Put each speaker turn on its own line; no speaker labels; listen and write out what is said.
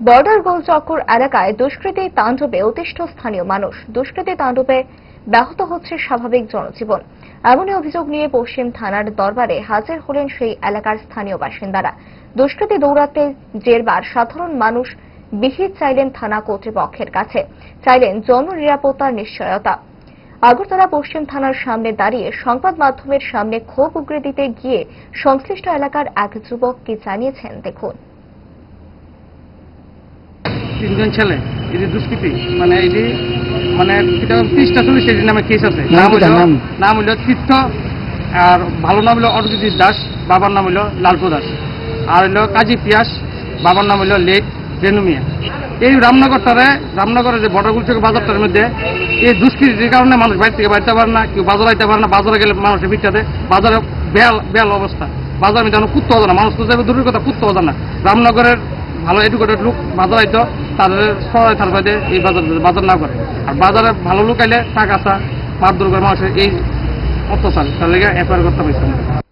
Border গোলচক্কর এলাকায় দুষ্কৃতী তাণ্ডবে অতিষ্ঠ স্থানীয় মানুষ। দুষ্কৃতী তাণ্ডবে ব্যাহত হচ্ছে স্বাভাবিক জনজীবন। এমনই অভিযোগ নিয়ে পশ্চিম থানার দরবারে হাজির হলেন সেই এলাকার স্থানীয় বাসিন্দারা। দুষ্কৃতী দৌড়াতে জেরবার সাধারণ মানুষ বিহিত চাইলেন থানা কর্তৃপক্ষের কাছে। চাইলেন জননিরাপত্তার নিশ্চয়তা। আগরতলা পশ্চিম থানার সামনে দাঁড়িয়ে সংবাদ মাধ্যমের সামনে ক্ষোভ উগরে দিতে গিয়ে সংশ্লিষ্ট এলাকার এক যুবক কি জানিয়েছেন দেখুন।
তিনজন ছেলে এটি দুষ্কৃতি মানে এটি মানে তিরিশটা চল্লিশ এটির নামে কেস আছে।
নাম
হইল
নাম?
নাম হইল তীর্থ আর ভালো নাম হইল অরজিৎ দাস বাবার নাম হইল লালটু দাস। আর হইল কাজী পিয়াস বাবার নাম হইল লেক রেনুমিয়া এই রামনগরটারে রামনগরের যে বর্ডার গুলচক বাজারটার মধ্যে এই দুষ্কৃতির কারণে মানুষ বাইরে থেকে বাড়তে পারে না কেউ বাজার আইতে পারে না বাজারে গেলে মানুষের ভিতরে বাজারে বেল বেল অবস্থা। বাজার মধ্যে কোনো কুত্ত না। মানুষ তো যাবে দূরের কথা কুত্ত না। রামনগরের ভালো এডুকেটেড লোক বাজার আইতো। তাদের সবাই থাকবে এই বাজার বাজার না করে। আর বাজারে ভালো লোক আইলে টাকা আসা মারধর করে মানুষের এই অত্যাচার, তার লেগে এফআইআর করতে পারছে